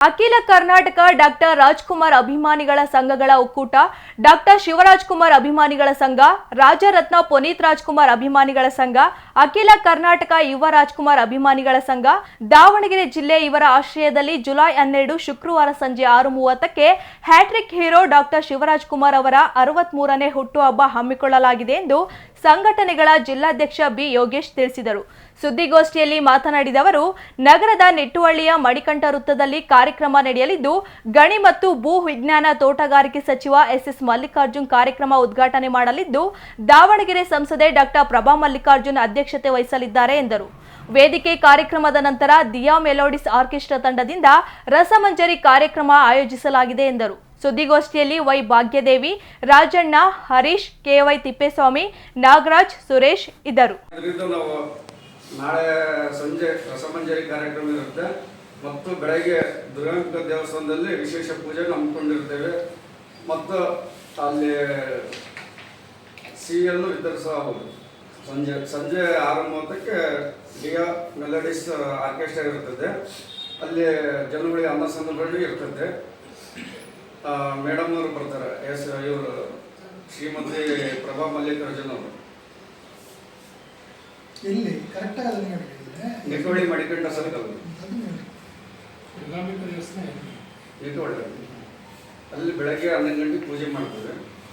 ಅಖಿಲ ಕರ್ನಾಟಕ ಡಾಕ್ಟರ್ ರಾಜ್ಕುಮಾರ್ ಅಭಿಮಾನಿಗಳ ಸಂಘಗಳ ಒಕ್ಕೂಟ, ಡಾಕ್ಟರ್ ಶಿವರಾಜ್ ಕುಮಾರ್ ಅಭಿಮಾನಿಗಳ ಸಂಘ, ರಾಜರತ್ನ ಪುನೀತ್ ರಾಜ್ಕುಮಾರ್ ಅಭಿಮಾನಿಗಳ ಸಂಘ, ಅಖಿಲ ಕರ್ನಾಟಕ ಯುವ ರಾಜ್ಕುಮಾರ್ ಅಭಿಮಾನಿಗಳ ಸಂಘ, ದಾವಣಗೆರೆ ಜಿಲ್ಲೆ ಇವರ ಆಶ್ರಯದಲ್ಲಿ ಜುಲೈ ಹನ್ನೆರಡು ಶುಕ್ರವಾರ ಸಂಜೆ ಆರು ಮೂವತ್ತಕ್ಕೆ hat-trick hero doctor Shivaraj Kumar ಅವರ ಅರವತ್ಮೂರನೇ ಹುಟ್ಟುಹಬ್ಬ ಹಮ್ಮಿಕೊಳ್ಳಲಾಗಿದೆ ಎಂದು ಸಂಘಟನೆಗಳ ಜಿಲ್ಲಾಧ್ಯಕ್ಷ ಬಿ ಯೋಗೇಶ್ ತಿಳಿಸಿದರು. ಸುದ್ದಿಗೋಷ್ಠಿಯಲ್ಲಿ ಮಾತನಾಡಿದ ಅವರು, ನಗರದ ನಿಟ್ಟುವಳ್ಳಿಯ ಮಣಿಕಂಠ ವೃತ್ತದಲ್ಲಿ ಕಾರ್ಯಕ್ರಮ ನಡೆಯಲಿದ್ದು, ಗಣಿ ಮತ್ತು ಭೂ ವಿಜ್ಞಾನ ತೋಟಗಾರಿಕೆ ಸಚಿವ ಎಸ್ಎಸ್ ಮಲ್ಲಿಕಾರ್ಜುನ್ ಕಾರ್ಯಕ್ರಮ ಉದ್ಘಾಟನೆ ಮಾಡಲಿದ್ದು, ದಾವಣಗೆರೆ ಸಂಸದೆ ಡಾಕ್ಟರ್ ಪ್ರಭಾ ಮಲ್ಲಿಕಾರ್ಜುನ್ ಅಧ್ಯಕ್ಷತೆ ವಹಿಸಲಿದ್ದಾರೆ ಎಂದರು. ವೇದಿಕೆ ಕಾರ್ಯಕ್ರಮದ ನಂತರ ದಿಯಾ ಮೆಲೋಡಿಸ್ ಆರ್ಕೆಸ್ಟ್ರಾ ತಂಡದಿಂದ ರಸಮಂಜರಿ ಕಾರ್ಯಕ್ರಮ ಆಯೋಜಿಸಲಾಗಿದೆ ಎಂದರು. ಸುದ್ದಿಗೋಷ್ಠಿಯಲ್ಲಿ ವೈ ಭಾಗ್ಯದೇವಿ, ರಾಜಣ್ಣ, ಹರೀಶ್ ಕೆವೈ ತಿಪ್ಪೇಸ್ವಾಮಿ, ನಾಗರಾಜ್, ಸುರೇಶ್ ಇದ್ದರು. ನಾಳೆ ಸಂಜೆ ರಸಮಂಜರಿ ಕಾರ್ಯಕ್ರಮ ಇರುತ್ತೆ. ಮತ್ತು ಬೆಳಗ್ಗೆ ದುರ್ಗಾಂಕ ದೇವಸ್ಥಾನದಲ್ಲಿ ವಿಶೇಷ ಪೂಜೆ ಹಮ್ಮಿಕೊಂಡಿರ್ತೇವೆ. ಮತ್ತು ಅಲ್ಲಿ ಸಿಹಿಯನ್ನು ವಿತರಿಸಬಹುದು ಸಂಜೆ ಸಂಜೆ ಆರು ಮೂವತ್ತಕ್ಕೆ ಡಿಯಾ ಮೆಲಡೀಸ್ ಆರ್ಕೆಸ್ಟ್ರಾ ಇರ್ತದೆ ಅಲ್ಲಿ ಜನಗಳಿಗೆ ಅನ್ನ ಸಂದರ್ಭಗಳು ಇರ್ತದೆ. ಮೇಡಮ್ ಅವರು ಬರ್ತಾರೆ. ಎಸ್ ಇವರು ಶ್ರೀಮತಿ ಪ್ರಭಾ ಮಲ್ಲಿಕಾರ್ಜುನ್ ಅವರು. ಇಲ್ಲಿ ಕರೆಕ್ಟಾಗಿ ಅದನ್ನ ನಿಟ್ಟೋಳಿ ಮಡಿಕಂಡ ಸರ್ಕಲ್ ಅಲ್ಲಿ ಬೆಳಗ್ಗೆ ಹನ್ನೊಂದು ಗಂಟೆಗೆ ಪೂಜೆ ಮಾಡ್ತೇವೆ